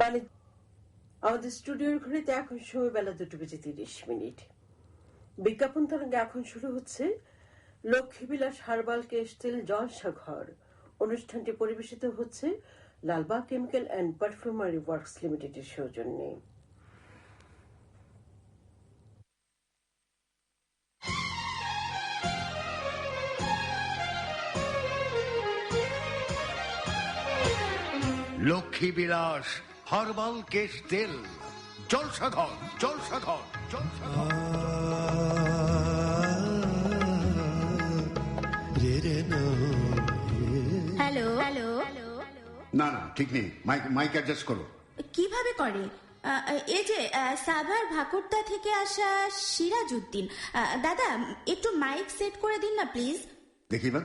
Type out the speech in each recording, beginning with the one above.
বাণিজ্য আমাদের স্টুডিওর ঘড়িতে এখন সময় বেলা দুটো বেজে তিরিশ মিনিট। বিজ্ঞাপন তরঙ্গে এখন শুরু হচ্ছে লক্ষ্মীবিলাস হারবাল কেস্টেল জলসাঘর। অনুষ্ঠানটি পরিবেশিত হচ্ছে Lalbag chemical and perfumery works লিমিটেডের সৌজন্যে। লক্ষ্মী বিলাস হরবাল কেশ তেল। জলসাধর জলসাধর জলসাধর রে রে না। হ্যালো। হ্যালো। না না ঠিক নেই। মাইক মাইক অ্যাডজাস্ট করো। কীভাবে করে? আহ, এই যে আহ, সাভার ভাকুরদা থেকে আসা সিরাজউদ্দিন। আহ, দাদা একটু মাইক সেট করে দিন না প্লিজ। দেখি এবার।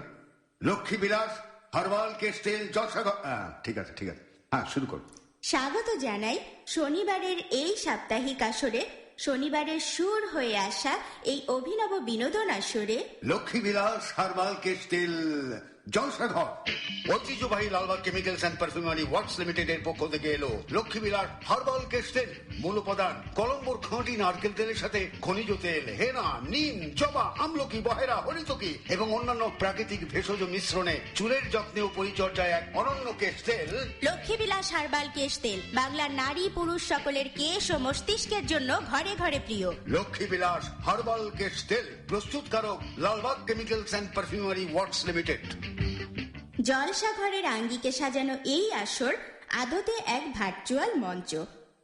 লক্ষ্মী বিলাস হরবাল কেশ তেল জলসাধর হ্যাঁ, ঠিক আছে ঠিক আছে। হ্যাঁ শুরু করো। স্বাগত জানাই শনিবারের এই সাপ্তাহিক আসরে, শনিবারের সুর হয়ে আসা এই অভিনব বিনোদন আসরে। লক্ষ্মী বিলাস হারবাল তেল ঐতিহ্যবাহী Lalbag chemicals and perfumery works limited এর পক্ষ থেকে এলো লক্ষ্মী বিলাস হারবাল কেশ তেল মূল উপাদান কলম্বোর খাঁটি নারকেল তেলের সাথে খনিজ তেল হেনা নিম জবা আমলকি বহেরা হরিতকি এবং অন্যান্য প্রাকৃতিক ভেষজ মিশ্রণে চুলের যত্নে ও পরিচর্যায় এক অনন্য কেশ তেল লক্ষ্মীবিলাস হারবাল কেশ তেল বাংলার নারী পুরুষ সকলের কেশ ও মস্তিষ্কের জন্য ঘরে ঘরে প্রিয়। লক্ষ্মী বিলাস হার্বাল কেশ তেল প্রস্তুতকারক Lalbag chemicals and perfumery works limited জলসাঘরের আঙ্গিকে সাজানো এই আসর আদতে এক ভার্চুয়াল মঞ্চ।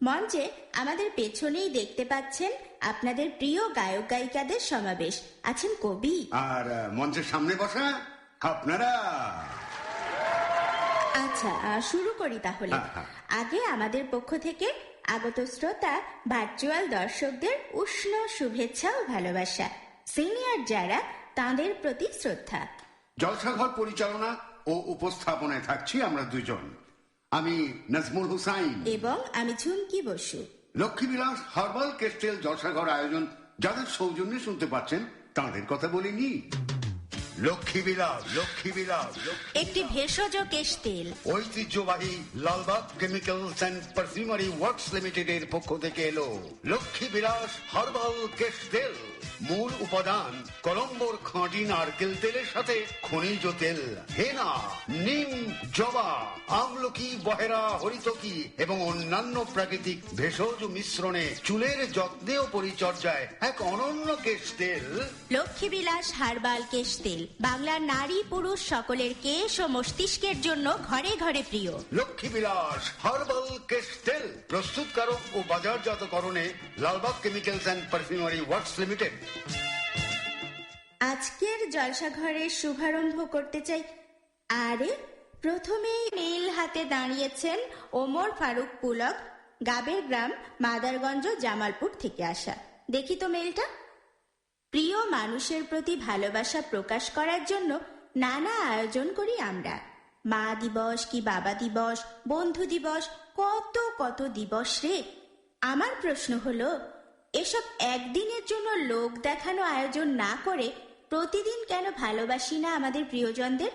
মঞ্চে আমাদের পেছনেই দেখতে পাচ্ছেন আপনাদের প্রিয় গায়ক গায়িকাদের সমাবেশ। আছেন কবি। আর মঞ্চের সামনে বসা আপনারা। আচ্ছা শুরু করি তাহলে। হ্যাঁ, হ্যাঁ। আগে আমাদের পক্ষ থেকে আগত শ্রোতা ভার্চুয়াল দর্শকদের উষ্ণ শুভেচ্ছা ও ভালোবাসা। সিনিয়র যারা তাদের প্রতি শ্রদ্ধা। জলসাঘর পরিচালনা ও উপস্থাপনায় থাকছি আমরা দুজন। আমি নাজমুল হুসাইন। এবং আমি ঝুমকি বসু। লক্ষ্মীবিলাস হার্বাল কেস্টেল জলসাঘর আয়োজন যাদের সৌজন্যে শুনতে পাচ্ছেন তাদের কথা বলিনি। লক্ষ্মীবিলাস লক্ষ্মীবিলাস লক্ষ্মী- একটি ভেষজ কেশ তেল। ঐতিহ্যবাহী Lalbag chemicals and perfumery works limited এর পক্ষ থেকে এলো লক্ষ্মী বিলাস হার্বাল কেশ তেল। মূল উপাদান কলম্বোর খাঁটি নারকেল তেলের সাথে খনিজ তেল। হেনা নিম জবা আমলকি বহেরা হরিতকি এবং অন্যান্য প্রাকৃতিক ভেষজ মিশ্রণে চুলের যত্নে ও পরিচর্যায় এক অনন্য কেশ তেল। লক্ষ্মীবিলাস হারবাল কেশ তেল। বাংলার নারী পুরুষ সকলের কেশ ও মস্তিষ্কের জন্য ঘরে ঘরে প্রিয়। লক্ষ্মী বিলাস হার্বাল কেশ তেল প্রস্তুতকারক ও বাজারজাতকরণে Lalbag chemicals and perfumery works limited. আজকের জলসাঘরের শুভারম্ভ করতে চাই। আরে প্রথমেই নীল হাতে দাঁড়িয়েছেন ওমর ফারুক পুলক গাবের গ্রাম মাদারগঞ্জ জামালপুর থেকে আসা। দেখি তো মেলটা। প্রিয় মানুষের প্রতি ভালোবাসা প্রকাশ করার জন্য নানা আয়োজন করি আমরা। মা দিবস কি বাবা দিবস বন্ধু দিবস কত কত দিবস রে? আমার প্রশ্ন হলো এসব একদিনের জন্য লোক দেখানো আয়োজন না করে প্রতিদিন কেন ভালোবাসি না আমাদের প্রিয়জনদের?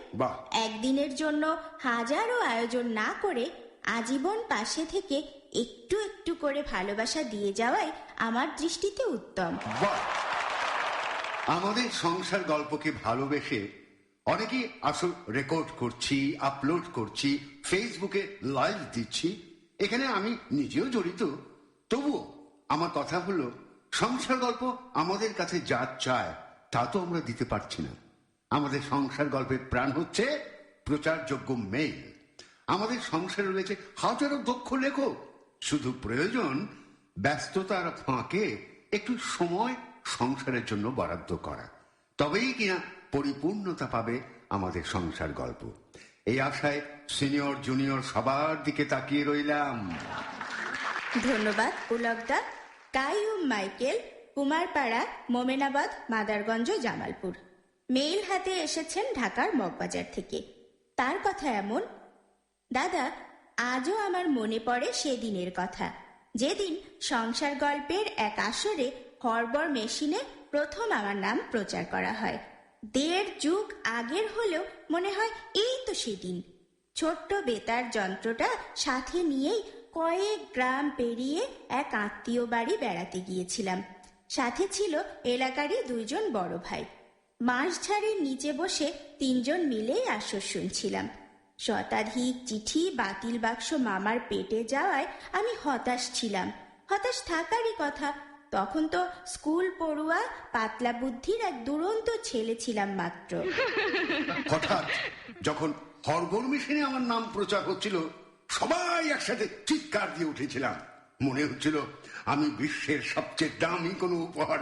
একদিনের জন্য হাজারো আয়োজন না করে আজীবন পাশে থেকে একটু একটু করে ভালোবাসা দিয়ে যাওয়াই আমার দৃষ্টিতে উত্তম। আমাদের সংসার গল্পকে ভালোবেসে অনেকেই আসল রেকর্ড করছি আপলোড করছি ফেসবুকে লাইভ দিচ্ছি। এখানে আমি নিজেও জড়িত। তবুও আমার কথা হলো, সংসার গল্প আমাদের কাছে যা চায়, তা তো আমরা দিতে পারছি না। আমাদের সংসার গল্পের প্রাণ হচ্ছে প্রচারযোগ্য মেইল আমাদের সংসারে রয়েছে হাজারো দক্ষ লেখক। শুধু প্রয়োজন ব্যস্ততার ফাঁকে একটু সময় সংসারের জন্য বরাদ্দ করা। তবেই কিনা পরিপূর্ণতা পাবে আমাদের সংসার গল্প। এই আশায় সিনিয়র, জুনিয়র সবার দিকে তাকিয়ে রইলাম। ধন্যবাদ পুলকদা কাইয়ুম, মাইকেল, কুমারপাড়া, মোমেনাবাদ, মাদারগঞ্জ, জামালপুর। মেইল হাতে এসেছেন ঢাকার মগবাজার থেকে। তার কথা এমন, দাদা, আজও আমার মনে পড়ে সেদিনের কথা। যেদিন সংসার গল্পের এক আসরে হরবর মেশিনে প্রথম আমার নাম প্রচার করা হয়। দেড় যুগ আগের হলেও মনে হয় এই তো সেদিন। ছোট্ট বেতার যন্ত্রটা সাথে নিয়েই কয়েক গ্রাম পেরিয়ে এক আত্মীয় বাড়ি বেড়াতে গিয়েছিলাম। সাথে ছিল এলাকারই দুইজন বড় ভাই। মাসঝাড়ের নিচে বসে তিনজন মিলেই আসর শুনছিলাম। শতাধিক চিঠি, বাতিল বাক্স মামার পেটে যাওয়ায় আমি হতাশ ছিলাম। হতাশ থাকারই কথা তখন তো স্কুল পড়ুয়া, পাতলা বুদ্ধির এক দুরন্ত ছেলে ছিলাম মাত্র। হঠাৎ যখন হরগোল মেশিনে আমার নাম প্রচার হচ্ছিল, সবাই একসাথে চিৎকার দিয়ে উঠেছিলাম। মনে হচ্ছিল আমি বিশ্বের সবচেয়ে দামি কোনো উপহার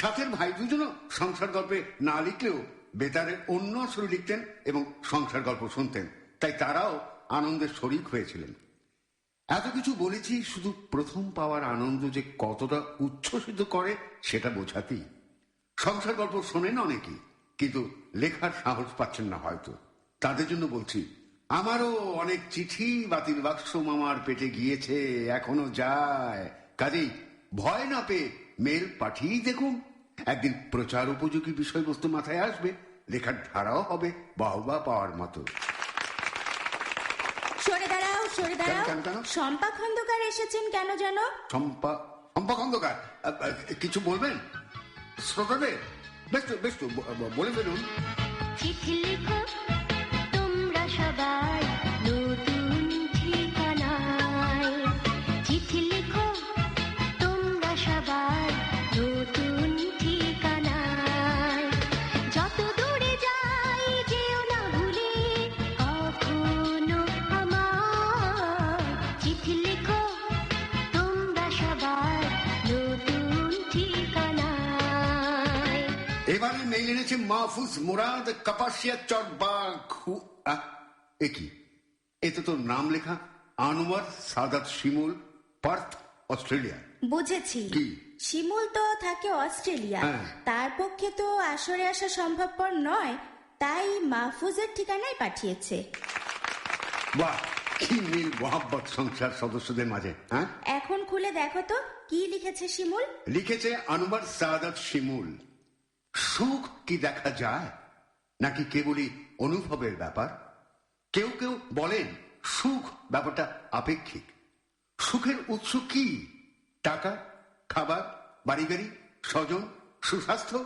সাথের ভাই দুজনও সংসার গল্পে না লিখলেও বেতারের অন্য আসরে লিখতেন এবং সংসার গল্প শুনতেন। তাই তারাও আনন্দের শরিক হয়েছিলেন। এত কিছু বলেছি শুধু প্রথম পাওয়ার আনন্দ যে কতটা উচ্ছ্বসিত করে সেটা বোঝাতেই। সংসার গল্প শোনেন অনেকে কিন্তু লেখার সাহস পাচ্ছেন না হয়তো। তাদের জন্য বলছি, আমারও অনেক চিঠি বাতিল বাক্স মামার পেটে গিয়েছে, এখনও যায়। কাজেই ভয় না পেয়ে মেল পাঠিয়েই দেখুন। একদিন প্রচার উপযোগী বিষয়বস্তু মাথায় আসবে, লেখার ধারাও হবে, বাহবা পাওয়ার মতো। সরে দাঁড়াও কেন, কেন? শম্পা খন্দকার এসেছেন কেন যেন? শম্পা শম্পা খন্দকার? আ, আ, কিছু বলবেন? শ্রোতাদের? বেশ তো বেশ তো ব- ব- বলে ফেলুন। এবারে মেইল এনেছে মাহফুজ মুরাদ কাপাসিয়া চট বা এ কি? এতে তোর নাম লেখা। Anwar Sadat Shimul Perth Australia. বুঝেছি। কি? শিমুল তো থাকে অস্ট্রেলিয়া। হ্যাঁ। তার পক্ষে তো আসরে আসা সম্ভবপর নয় তাই মাহফুজের ঠিকানায় পাঠিয়েছে। বাহ! কি মিল মোহাব্বত সংসার সদস্যদের মাঝে হ্যাঁ? এখন খুলে দেখো তো কি লিখেছে শিমুল? লিখেছে আনোয়ার সাদাত শিমুল। সুখ কি দেখা যায়? নাকি কেবলই অনুভবের ব্যাপার? কেউ কেউ বলেন, সুখ ব্যাপারটা আপেক্ষিক। সুখের উৎস কি? টাকা, খাবার, বাড়ি গাড়ি, স্বজন, সুস্বাস্থ্য?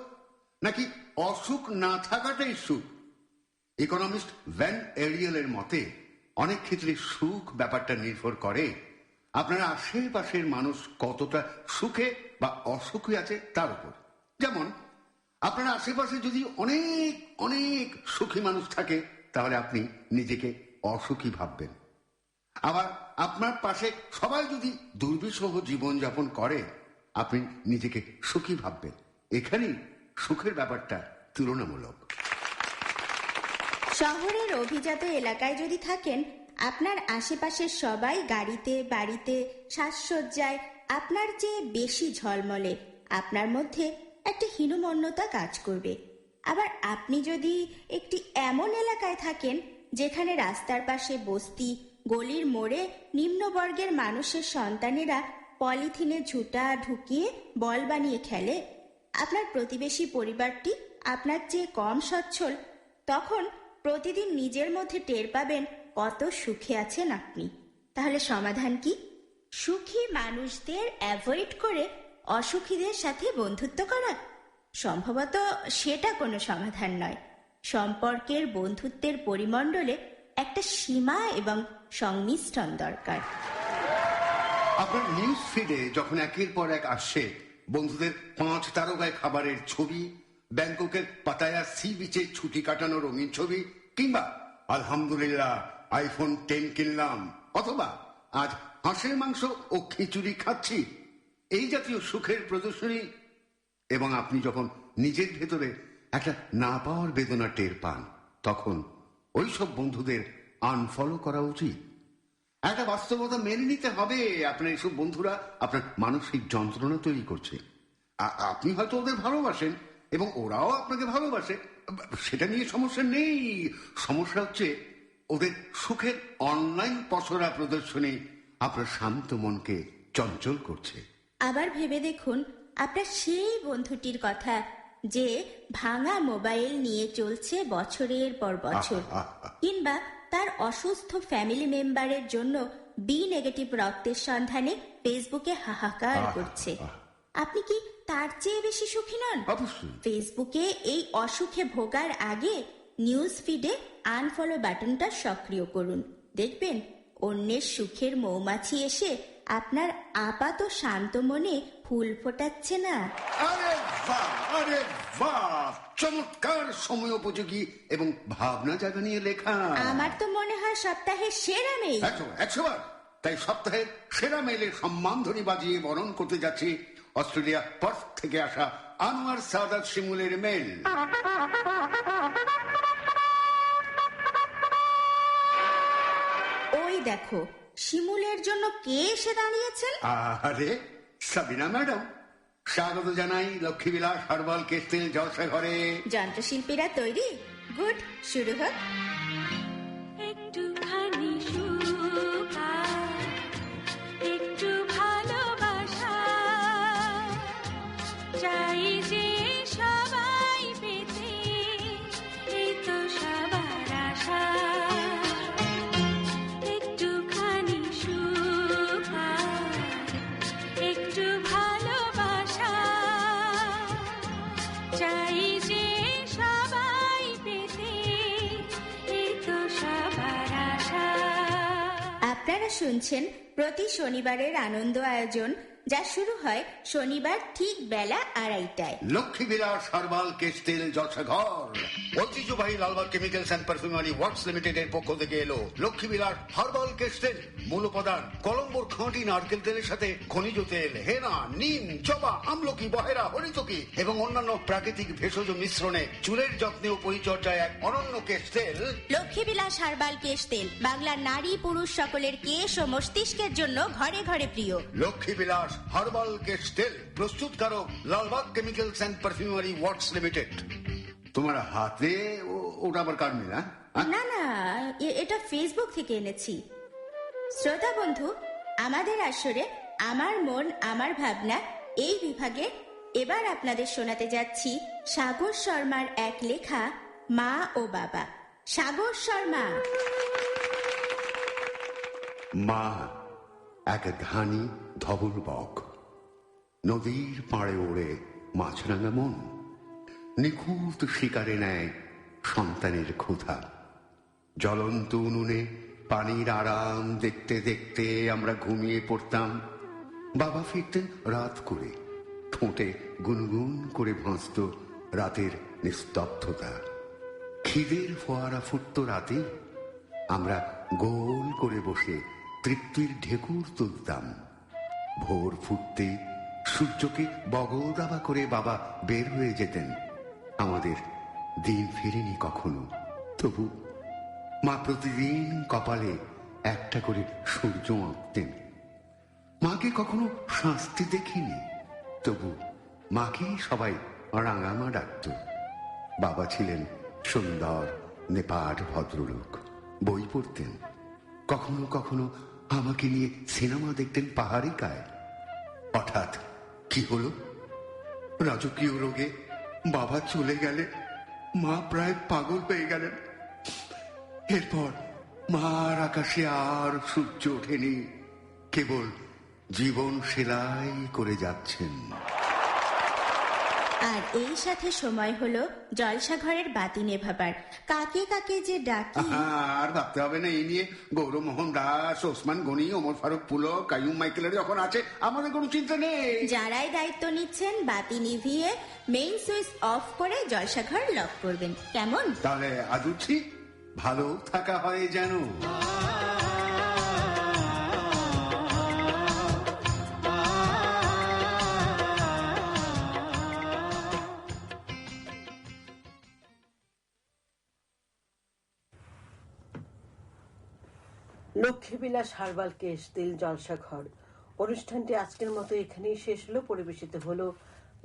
নাকি অসুখ না থাকাটাই সুখ? ইকোনমিস্ট ভ্যান এরিয়েলের মতে, অনেক ক্ষেত্রে সুখ ব্যাপারটা নির্ভর করে আপনার আশেপাশের মানুষ কতটা সুখে বা অসুখে আছে তার উপর। যেমন আপনার আশেপাশে যদি অনেক অনেক সুখী মানুষ থাকে, তাহলে আপনি নিজেকে অসুখী ভাববেন। আবার আপনার পাশে সবাই যদি দুর্বিষহ জীবনযাপন করে, আপনি নিজেকে সুখী ভাববেন। এখানেই সুখের ব্যাপারটা তুলনামূলক। শহরের অভিজাত এলাকায় যদি থাকেন, আপনার আশেপাশের সবাই গাড়িতে, বাড়িতে, সাজসজ্জায় আপনার চেয়ে বেশি ঝলমলে। আপনার মধ্যে একটা হীনমন্যতা কাজ করবে। আবার আপনি যদি একটি এমন এলাকায় থাকেন, যেখানে রাস্তার পাশে বস্তি, গলির মোড়ে নিম্নবর্গের মানুষের সন্তানেরা পলিথিনে ঝুটা ঢুকিয়ে বল বানিয়ে খেলে, আপনার প্রতিবেশী পরিবারটি আপনার চেয়ে কম সচ্ছল, তখন প্রতিদিন নিজের মধ্যে টের পাবেন কত সুখে আছেন আপনি। তাহলে সমাধান কি? সুখী মানুষদের অ্যাভয়েড করে অসুখীদের সাথে বন্ধুত্ব করা। সম্ভবত সেটা কোনো সমাধান নয়। সম্পর্কের বন্ধুত্বের পরিমণ্ডলে একটা সীমা এবং সংমিশ্রণ দরকার। আপনার নিউজ ফিডে যখন একের পর এক আসছে বন্ধুদের পাঁচ তারকায় খাবারের ছবি, ব্যাংককের পাতায়া সি বিচে ছুটি কাটানো রঙিন ছবি, কিংবা আলহামদুলিল্লাহ আইফোন টেন কিনলাম, অথবা আজ হাঁসের মাংস ও খিচুড়ি খাচ্ছি এই জাতীয় সুখের প্রদর্শনী এবং আপনি যখন নিজের ভেতরে একটা না পাওয়ার বেদনা টের পান, তখন ওইসব বন্ধুদের আনফলো করা উচিত। একটা বাস্তবতা মেনে নিতে হবে। আপনার এইসব বন্ধুরা আপনার মানসিক যন্ত্রণা তৈরি করছে। আপনি হয়তো ওদের ভালোবাসেন এবং ওরাও আপনাকে ভালোবাসে। সেটা নিয়ে সমস্যা নেই। সমস্যা হচ্ছে ওদের সুখের অনলাইন পসরা প্রদর্শনী আপনার শান্ত মনকে চঞ্চল করছে। আবার ভেবে দেখুন আপনার সেই বন্ধুটির কথা যে ভাঙা মোবাইল নিয়ে চলছে বছরের পর বছর। কিংবা তার অসুস্থ ফ্যামিলি মেম্বারের জন্য বি নেগেটিভ রক্তের সন্ধানে ফেসবুকে হাহাকার করছে। আপনি কি তার চেয়ে বেশি সুখী নন? ফেসবুকে এই অসুখে ভোগার আগে নিউজ ফিডে আনফলো বাটনটা সক্রিয় করুন। দেখবেন অন্যের সুখের মৌমাছি এসে আপনার আপাত শান্ত মনে ফুল ফোটাচ্ছে না। আরে বাহ আরে বাহ। চমৎকার সময় উপযোগী এবং ভাবনা জাগা নিয়ে লেখা। আমার তো মনে হয় সপ্তাহের সেরা মেয়ে। একশো একশো বার। তাই সপ্তাহের সেরা মেলের সম্মানধ্বনি বাজিয়ে বরণ করতে যাচ্ছি অস্ট্রেলিয়া পার্থ থেকে আসা আনোয়ার সাদাত শিমুলের মেল। ওই দেখো শিমুলের জন্য কে এসে দাঁড়িয়েছেন? আরে সাবিনা ম্যাডাম। স্বাগত জানাই লক্ষ্মী বিলাস হারবাল কেস্টেল জলসা ঘরে। যন্ত্রশিল্পীরা তৈরি। গুড শুরু হোক। শুনছেন প্রতি শনিবারের আনন্দ আয়োজন যা শুরু হয় শনিবার ঠিক বেলা আড়াইটায়। Lakshmibilas herbal কেস্টেল Jalsaghar. ঐতিহ্যবাহী Lalbag chemicals and perfumery works limited এর পক্ষ থেকে এলো লক্ষ্মীবিলাস হারবাল কেস্টেল মূল উপাদান কলম্বোর খাঁটি নারকেল তেলের সাথে খনিজ তেল হেনা নিম জবা আমলকি বহেরা হরিতকি এবং অন্যান্য প্রাকৃতিক ভেষজ মিশ্রণে চুলের যত্নে ও পরিচর্যায় এক অনন্য কেস্টেল লক্ষ্মীবিলাস হারবাল কেশ তেল বাংলার নারী পুরুষ সকলের কেশ ও মস্তিষ্কের জন্য ঘরে ঘরে প্রিয়। লক্ষ্মীবিলাস হার্বাল কেস্টেল প্রস্তুতকারক Lalbag chemicals and perfumery works limited. তোমার হাতে ওটা আবার কার মেলা না না এটা ফেসবুক থেকে এনেছি। শ্রোতা বন্ধু আমাদের আসরে আমার মন আমার ভাবনা এই বিভাগে এবার আপনাদের শোনাতে যাচ্ছি সাগর শর্মার এক লেখা মা ও বাবা। সাগর শর্মা। মা এক ধানি ধবল বক। নদীর পাড়ে ওড়ে মাছরাঙা মন। নিখুঁত শিকারে নেয় সন্তানের ক্ষুধা। জ্বলন্ত উনুনে পানির আরাম দেখতে দেখতে আমরা ঘুমিয়ে পড়তাম। বাবা ফিরতেন রাত করে, ঠোঁটে গুনগুন করে ভাসত রাতের নিস্তব্ধতা। খিদের ফোয়ারা ফুটত রাতে। আমরা গোল করে বসে তৃপ্তির ঢেকুর তুলতাম। ভোর ফুটতে সূর্যকে বগদাবা করে বাবা বের হয়ে যেতেন। আমাদের দিন ফিরেনি কখনো। তবু মা প্রতিদিন কপালে একটা করে সূর্য আঁকতেন। মাকে কখনো শাস্তি দেখিনি। তবু মাকেই সবাই রাঙামা ডাকত। বাবা ছিলেন সুন্দর, নেপাট, ভদ্রলোক। বই পড়তেন। কখনো কখনো আমাকে নিয়ে সিনেমা দেখতেন পাহাড়িকায় হঠাৎ কি হলো? রাজকীয় রোগে বাবা চলে গেলে মা প্রায় পাগল পেয়ে গেলেন। এরপর মার আকাশে আর সূর্য ওঠেনি। কেবল জীবন সেলাই করে যাচ্ছেন। আর এই সাথে সময় হলো জলসাঘরের বাতি নেভাবার। কাকে কাকে যে ডাকি। আর ভাবতে হবে না এই নিয়ে গৌরমোহন দাস ওসমান গনি ওমর ফারুক পুলক কাইয়ুম মাইকেলের যখন আছে আমাদের কোনো চিন্তা নেই। যারাই দায়িত্ব নিচ্ছেন বাতি নিভিয়ে মেইন সুইচ অফ করে জলসাঘর লক করবেন। কেমন? তাহলে আজ উঠছি ভালো থাকা হয় যেন। লক্ষ্মীবিলাস হারবাল কেশ দিল জলসা ঘর অনুষ্ঠানটি আজকের মতো এখানেই শেষ হলো। পরিবেশিত হলো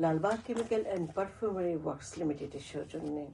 Lalbag chemical and perfumery works লিমিটেডের সৌজন্যে।